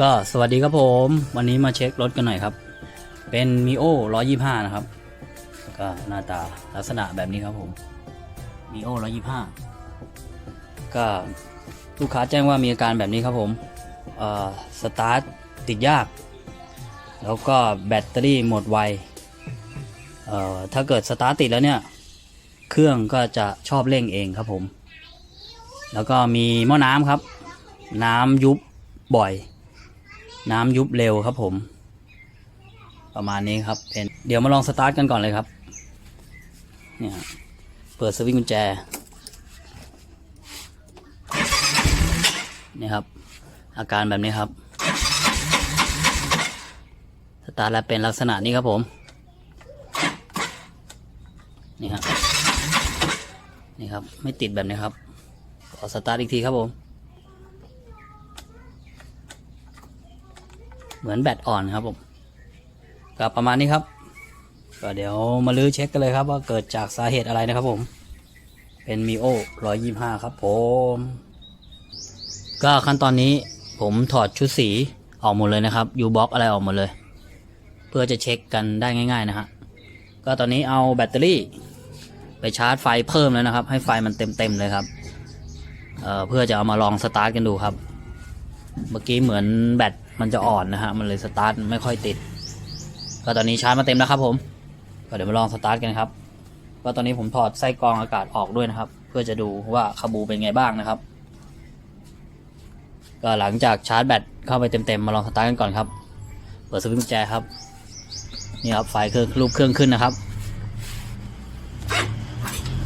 ก็สวัสดีครับผม วันนี้มาเช็ครถกันหน่อยครับ เป็น m i o 125 นะครับ ก็หน้าตาลักษณะแบบนี้ครับผม m i o 125 ก็ลูกค้าแจ้งว่ามีอาการแบบนี้ครับผมเอ่อสตาร์ทติดยาก แล้วก็แบตเตอรี่หมดไวเอ่อถ้าเกิดสตาร์ทติดแล้วเนี่ย เครื่องก็จะชอบเร่งเองครับผม แล้วก็มีหม้อน้ำครับ น้ำยุบบ่อย น้ำยุบเร็วครับผม ประมาณนี้ครับเป็นเดี๋ยวมาลองสตาร์ทกันก่อนเลยครับเนี่ยเปิดสวิตช์กุญแจนี่ครับ อาการแบบนี้ครับสตาร์ทแล้วเป็นลักษณะนี้ครับผมนี่ครับนี่ครับ ไม่ติดแบบนี้ครับขอสตาร์ทอีกทีครับผม เหมือนแบตอ่อนครับผมก็ประมาณนี้ครับ ก็เดี๋ยวมาลื้อเช็คกันเลยครับ ว่าเกิดจากสาเหตุอะไรนะครับผม เป็นมีโอ125ครับผม ก็ขั้นตอนนี้ผมถอดชุดสีออกหมดเลยนะครับยูบ็อกอะไรออกหมดเลย เพื่อจะเช็คกันได้ง่าย ๆ นะฮะก็ตอนนี้เอาแบตเตอรี่ ไปชาร์จไฟเพิ่มแล้วนะครับ ให้ไฟมันเต็มๆเลยครับเเพื่อจะเอามาลองสตาร์ทกันดูครับ เมื่อกี้เหมือนแบต มันจะอ่อนนะฮะ มันเลยสตาร์ทไม่ค่อยติด ก็ตอนนี้ชาร์จมาเต็มแล้วครับผม ก็เดี๋ยวมาลองสตาร์ทกันครับก็ตอนนี้ผมถอดไส้กรองอากาศออกด้วยนะครับ เพื่อจะดูว่าคาบูเป็นไงบ้างนะครับ ก็หลังจากชาร์จแบตเข้าไปเต็มๆ มาลองสตาร์ทกันก่อนครับ เปิดสวิตช์กุญแจครับ นี่ครับไฟเครื่องรูปเครื่องขึ้นนะครับ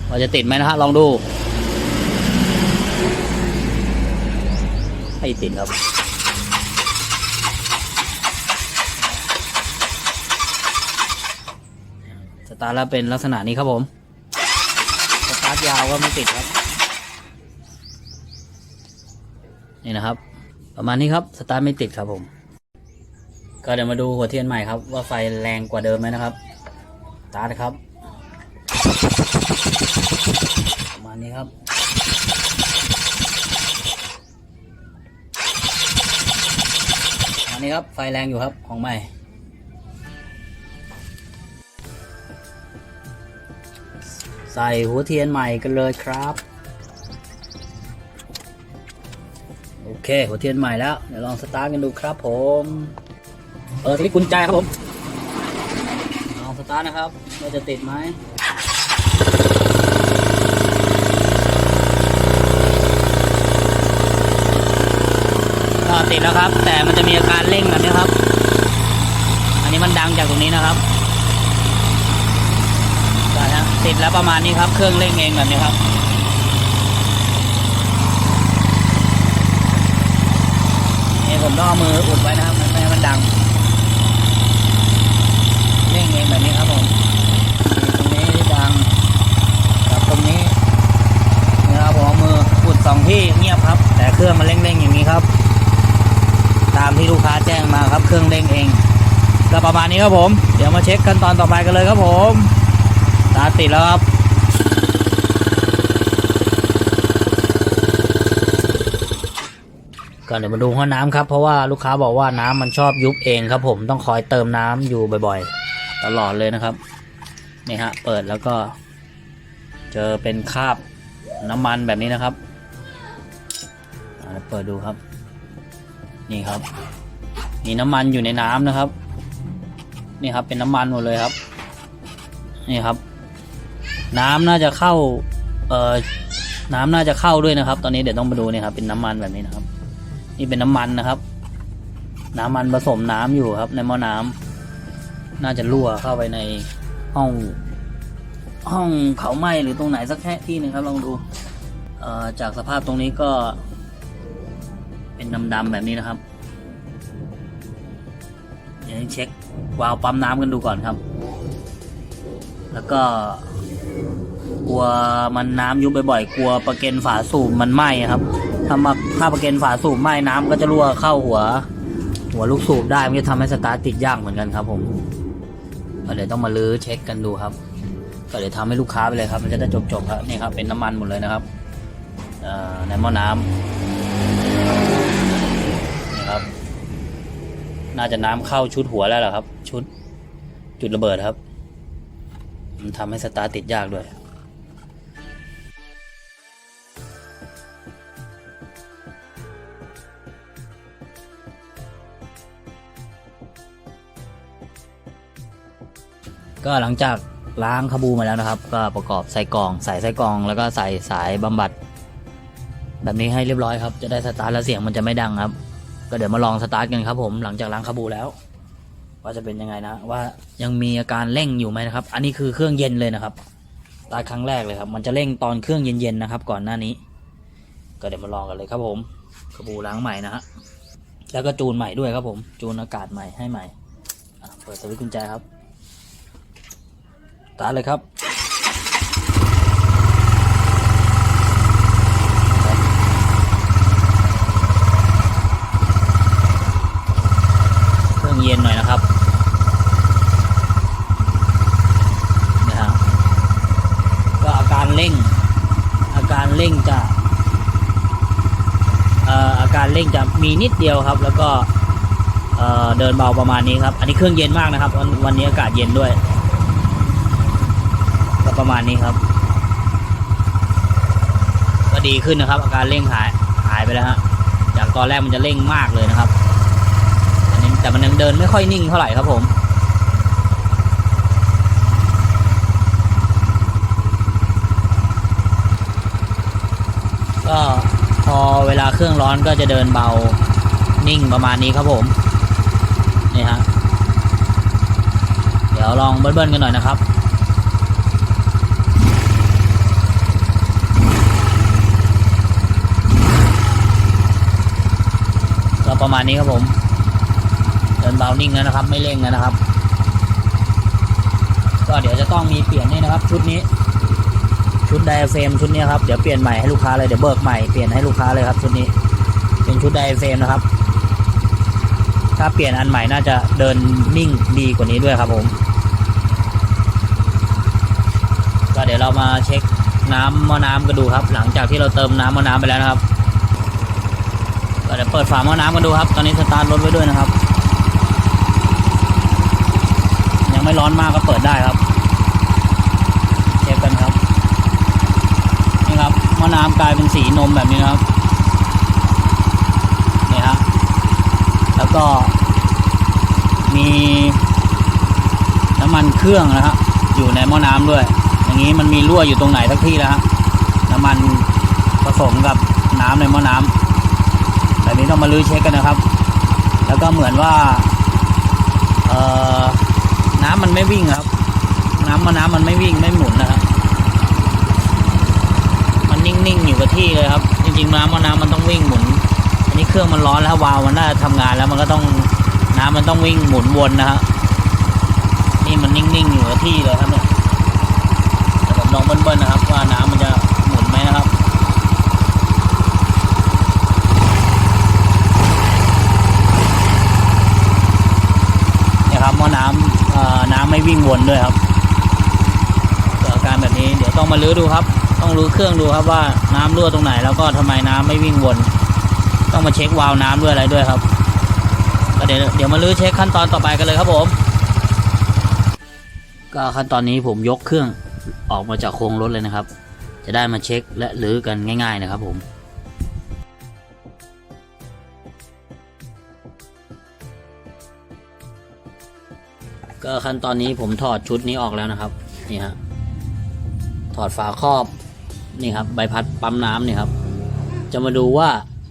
ว่าจะติดไหมนะฮะลองดู ให้ติดครับ ตาร์ทแล้วเป็นลักษณะนี้ครับผมสตาร์ทยาวก็ไม่ติดครับ นี่นะครับ ประมาณนี้ครับสตาร์ทไม่ติดครับผม ก็เดี๋ยวมาดูหัวเทียนใหม่ครับ ว่าไฟแรงกว่าเดิมไหมนะครับสตาร์ทครับ ประมาณนี้ครับอันนี้ครับไฟแรงอยู่ครับของใหม่ ใส่หัวเทียนใหม่กันเลยครับ โอเค หัวเทียนใหม่แล้ว เดี๋ยวลองสตาร์ทกันดูครับผมเปิดสวิตช์กุญแจครับผม ลองสตาร์ทนะครับว่าจะติดไหมก็ติดแล้วครับ แต่มันจะมีอาการเร่งแบบนี้ครับ อันนี้มันดังจากตรงนี้นะครับ ติดแล้วประมาณนี้ครับ เครื่องเร่งเองแบบนี้ครับ นี่ผมต้องเอามืออุดไว้นะครับไม่ให้มันดัง เร่งเองแบบนี้ครับผมตรงนี้ดังกับตรงนี้นี่ครับผมเอามืออุดสองที่เงียบครับ แต่เครื่องมันเร่งๆอย่างนี้ครับ ตามที่ลูกค้าแจ้งมาครับ เครื่องเร่งเองก็ประมาณนี้ครับผม เดี๋ยวมาเช็คขั้นตอนต่อไปกันเลยครับผม ตาติดแล้วครับก็เดี๋ยวมาดูห้องน้ำครับเพราะว่าลูกค้าบอกว่าน้ำมันชอบยุบเองครับ ผมต้องคอยเติมน้ำอยู่บ่อยๆ ตลอดเลยนะครับนี่ฮะเปิดแล้วก็ เจอเป็นคราบน้ำมันแบบนี้นะครับเปิดดูครับ นี่ครับ มีน้ำมันอยู่ในน้ำนะครับ นี่ครับเป็นน้ำมันหมดเลยครับ นี่ครับ น้ำน่าจะเข้า เอ่อ น้ำน่าจะเข้าด้วยนะครับ ตอนนี้เดี๋ยวต้องมาดูเนี่ยครับ เป็นน้ำมันแบบนี้นะครับ นี่เป็นน้ำมันนะครับ น้ำมันผสมน้ำอยู่ครับ ในหม้อน้ำน่าจะรั่วเข้าไปในห้อง ห้องเผาไหม้หรือตรงไหนสักแค่ที่หนึ่งครับลองดู เอ่อ จากสภาพตรงนี้ก็ เป็นดำๆแบบนี้นะครับ เดี๋ยวเช็ควาล์วปั๊มน้ำกันดูก่อนครับ แล้วก็ กลัวมันน้ำยุบบ่อยๆกลัวประเก็นฝาสูบมันไหม้ครับถ้ามาถ้าประเก็นฝาสูบไหม้น้ำก็จะรั่วเข้าหัว หัวลูกสูบได้มันจะทำให้สตาร์ทติดยากเหมือนกันครับ ผมก็เดี๋ยต้องมาลื้อเช็คกันดูครับ ก็เดี๋ยวทำให้ลูกค้าไปเลยครับ มันจะได้จบๆครับนี่ครับเป็นน้ำมันหมดเลยนะครับในหม้อน้ำนี่ครับ น่าจะน้ำเข้าชุดหัวแล้วล่ะครับ ชุดจุดระเบิดครับ มันทำให้สตาร์ติดยากด้วย ก็หลังจากล้างขบูมาแล้วนะครับ ก็ประกอบใส่กล่องใส่ไส้กรอง แล้วก็ใส่สายบำบัด แบบนี้ให้เรียบร้อยครับ จะได้สตาร์ทแล้วเสียงมันจะไม่ดังครับ ก็เดี๋ยวมาลองสตาร์ทกันครับ ผมหลังจากล้างขบูแล้ว ว่าจะเป็นยังไงนะ ว่ายังมีอาการเร่งอยู่ไหมนะครับ อันนี้คือเครื่องเย็นเลยนะครับตาครั้งแรกเลยครับ มันจะเร่งตอนเครื่องเย็นๆนะครับ ก่อนหน้านี้ ก็เดี๋ยวมาลองกันเลยครับ ผมขบูล้างใหม่นะฮะแล้วก็จูนใหม่ด้วยครับผม จูนอากาศใหม่ให้ใหม่เปิดสวิตช์กุญแจครับ ตาเลยครับเครื่องเย็นหน่อยนะครับนะฮะก็อาการเร่ง อาการเร่งจะอาการเร่งจะมีนิดเดียวครับ แล้วก็เดินเบาประมาณนี้ครับ อันนี้เครื่องเย็นมากนะครับ วันวันนี้อากาศเย็นด้วย ประมาณนี้ครับ ก็ดีขึ้นนะครับ อาการเร่งหายหายไปแล้วฮะจากตอนแรกมันจะเร่งมากเลยนะครับอันนี้แต่มันยังเดินไม่ค่อยนิ่งเท่าไหร่ครับผมก็พอเวลาเครื่องร้อนก็จะเดินเบานิ่งประมาณนี้ครับผมนี่ฮะเดี๋ยวลองเบิ้ลๆกันหน่อยนะครับ ประมาณนี้ครับผม เดินเบานิ่งแล้วนะครับ ไม่เร่งแล้วนะครับ ก็เดี๋ยวจะต้องมีเปลี่ยนนี่นะครับ ชุดนี้ ชุดไดอะเฟรมชุดนี้ครับเดี๋ยวเปลี่ยนใหม่ให้ลูกค้าเลยเดี๋ยวเบิกใหม่เปลี่ยนให้ลูกค้าเลยครับ ชุดนี้ เป็นชุดไดอะเฟรมนะครับ ถ้าเปลี่ยนอันใหม่น่าจะเดินนิ่งดีกว่านี้ด้วยครับผม ก็เดี๋ยวเรามาเช็คน้ำม้อน้ำกันดูครับ หลังจากที่เราเติมน้ำม้อน้ำไปแล้วนะครับ ก็เดี๋ยวเปิดฝาหม้อน้ำกันดูครับ ตอนนี้สตาร์ทรถไว้ด้วยนะครับ ยังไม่ร้อนมากก็เปิดได้ครับเช็คกันครับนี่ครับหม้อน้ำกลายเป็นสีนมแบบนี้นะครับนี่ฮะแล้วก็มีน้ำมันเครื่องนะฮะอยู่ในหม้อน้ำด้วย อย่างนี้มันมีรั่วอยู่ตรงไหนสักที่แล้วฮะน้ำมันผสมกับน้ำในหม้อน้ำ แบบนี้ต้องมาลื้อเช็คกันนะครับ แล้วก็เหมือนว่าเอ่อน้ำมันไม่วิ่งครับ น้ำมันน้ำมันไม่วิ่งไม่หมุนนะครับ มันนิ่งๆอยู่กับที่เลยครับ จริงๆน้ำมันน้ำมันต้องวิ่งหมุน อันนี้เครื่องมันร้อนแล้ววาวมันน่าจะทำงานแล้วมันก็ต้องน้ำมันต้องวิ่งหมุนวนนะฮะนี่มันนิ่งๆอยู่กับที่เลยครับเนี่ยแต่ผมลองเบิ้ลๆนะครับ ว่าน้ำมันจะหมุนไหมนะครับ เนี่ยครับหม้อน้ำเอ่อน้ำ ไม่วิ่งวนด้วยครับเกิดอาการแบบนี้เดี๋ยวต้องมาลื้อดูครับ ต้องรื้อเครื่องดูครับว่าน้ำรั่วตรงไหน แล้วก็ทำไมน้ำไม่วิ่งวน ต้องมาเช็ควาล์วน้ำด้วยอะไรด้วยครับก็เดี๋ยวเดี๋ยวมาลื้อเช็คขั้นตอนต่อไปกันเลยครับผม ก็ขั้นตอนนี้ผมยกเครื่องออกมาจากโครงรถเลยนะครับ จะได้มาเช็คและลื้อกันง่าย ๆ นะครับผม ก็ขั้นตอนนี้ผมถอดชุดนี้ออกแล้วนะครับ นี่ฮะ ถอดฝาครอบ นี่ครับ ใบพัดปั๊มน้ำเนี่ยครับ จะมาดูว่า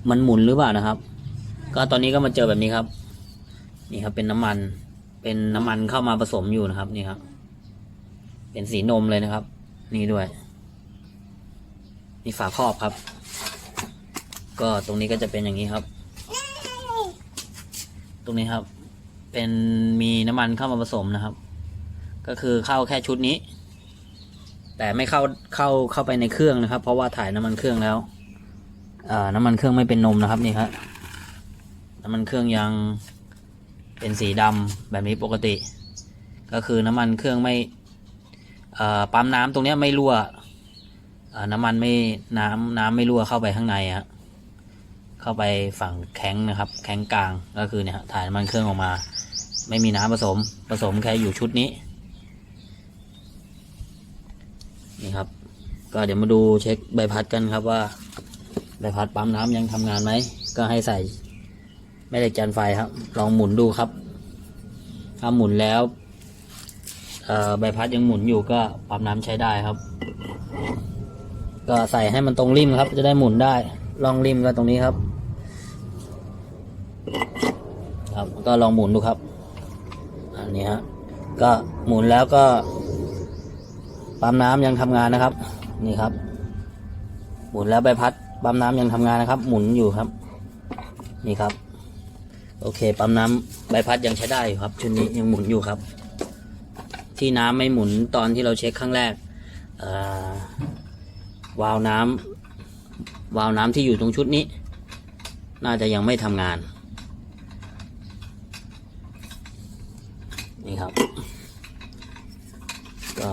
มันหมุนหรือเปล่านะครับ ก็ตอนนี้ก็มาเจอแบบนี้ครับ นี่ครับเป็นน้ำมัน เป็นน้ำมันเข้ามาผสมอยู่นะครับ นี่ครับ เป็นสีนมเลยนะครับ นี่ด้วย นี่ฝาครอบครับ ก็ตรงนี้ก็จะเป็นอย่างนี้ครับ ตรงนี้ครับ เป็นมีน้ำมันเข้ามาผสมนะครับ ก็คือเข้าแค่ชุดนี้ แต่ไม่เข้าเข้าเข้าไปในเครื่องนะครับ เพราะว่าถ่ายน้ำมันเครื่องแล้วอ่าน้ำมันเครื่องไม่เป็นนมนะครับนี่ครับน้ำมันเครื่องยังเป็นสีดำแบบนี้ปกติ ก็คือน้ำมันเครื่องไม่ปั๊มน้ำตรงนี้ไม่รั่วอ่าน้ำมันไม่น้ำน้ำไม่รั่วเข้าไปข้างในฮะ เข้าไปฝั่งแข้งนะครับ แข้งกลางก็คือเนี่ยถ่ายน้ำมันเครื่องออกมา ไม่มีน้ำผสมผสมแค่อยู่ชุดนี้นี่ครับ ก็เดี๋ยวมาดูเช็คใบพัดกันครับว่าใบพัดปั๊มน้ำยังทำงานไหมก็ให้ใส่แม่เหล็กจันไฟครับ ลองหมุนดูครับ ถ้าหมุนแล้วใบพัดยังหมุนอยู่ก็ปั๊มน้ำใช้ได้ครับ ก็ใส่ให้มันตรงริมครับ จะได้หมุนได้ลองริมก็ตรงนี้ครับ ครับก็ลองหมุนดูครับ อันนี้ฮะก็หมุนแล้วก็ปั๊มน้ำยังทำงานนะครับ นี่ครับ หมุนแล้วใบพัดปั๊มน้ำยังทำงานนะครับ หมุนอยู่ครับ นี่ครับ โอเค ปั๊มน้ำใบพัดยังใช้ได้ครับชุดนี้ยังหมุนอยู่ครับ ที่น้ำไม่หมุนตอนที่เราเช็คครั้งแรกวาล์วน้ำวาล์วน้ำที่อยู่ตรงชุดนี้ น่าจะยังไม่ทำงาน นี่ครับ ก็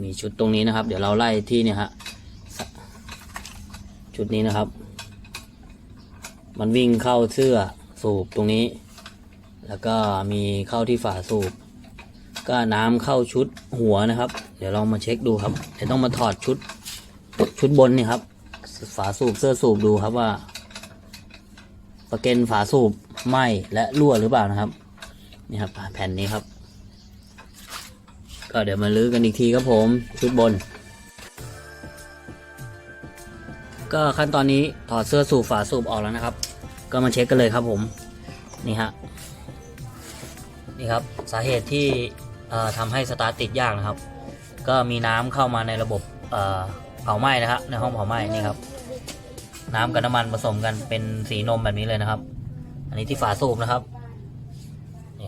มี ชุดตรงนี้นะครับ เดี๋ยวเราไล่ที่เนี่ยฮะชุดนี้นะครับ มันวิ่งเข้าเสื้อสูบตรงนี้ แล้วก็มีเข้าที่ฝาสูบ ก็น้ำเข้าชุดหัวนะครับ เดี๋ยวลองมาเช็คดูครับเดี๋ยวต้องมาถอดชุดชุดบนนี่ครับ ฝาสูบเสื้อสูบดูครับว่าประเก็นฝาสูบไหมและรั่วหรือเปล่านะครับนี่ครับแผ่นนี้ครับ ก็เดี๋ยวมาลื้อกันอีกทีครับผมชุดบน ก็ขั้นตอนนี้ถอดเสื้อสูบฝาสูบออกแล้วนะครับ ก็มาเช็คกันเลยครับผม นี่ฮะ นี่ครับสาเหตุที่เอ่อทำให้สตาร์ทติดยากนะครับ ก็มีน้ำเข้ามาในระบบเผาไหม้นะครับในห้องเผาไหม้นี่ครับ น้ำกับน้ำมันผสมกันเป็นสีนมแบบนี้เลยนะครับ อันนี้ที่ฝาสูบนะครับ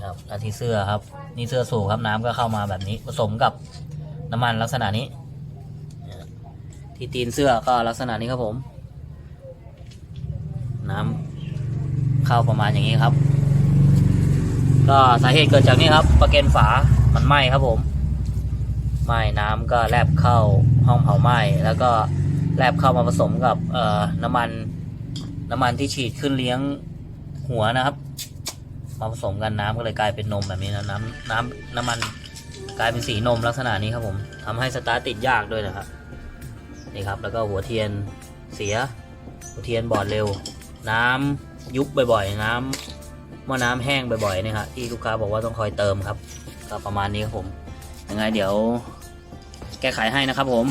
ครับแล้วที่เสื้อครับ นี่เสื้อสูบครับน้ำก็เข้ามาแบบนี้ ผสมกับน้ำมันลักษณะนี้ ที่ตีนเสื้อก็ลักษณะนี้ครับผม น้ำเข้าประมาณอย่างนี้ครับ ก็สาเหตุเกิดจากนี่ครับ ประเก็นฝามันไหม้ครับผมไหม้น้ำก็แลบเข้าห้องเผาไหม้แล้วก็แลบเข้ามาผสมกับเอ่อน้ำมัน น้ำมันที่ฉีดขึ้นเลี้ยงหัวนะครับ มาผสมกันน้ำก็เลยกลายเป็นนมแบบนี้นะน้ำน้ำน้ำมันกลายเป็นสีนมลักษณะนี้ครับผมทำให้สตาร์ติดยากด้วยนะครับนี่ครับ แล้วก็หัวเทียนเสีย หัวเทียนบอดเร็ว น้ำยุบบ่อยๆ น้ำเมื่อน้ำแห้งบ่อยๆเนี่ยครับที่ลูกค้าบอกว่าต้องคอยเติมครับ ก็ประมาณนี้ครับผมยังไงเดี๋ยว แก้ไขให้นะครับผม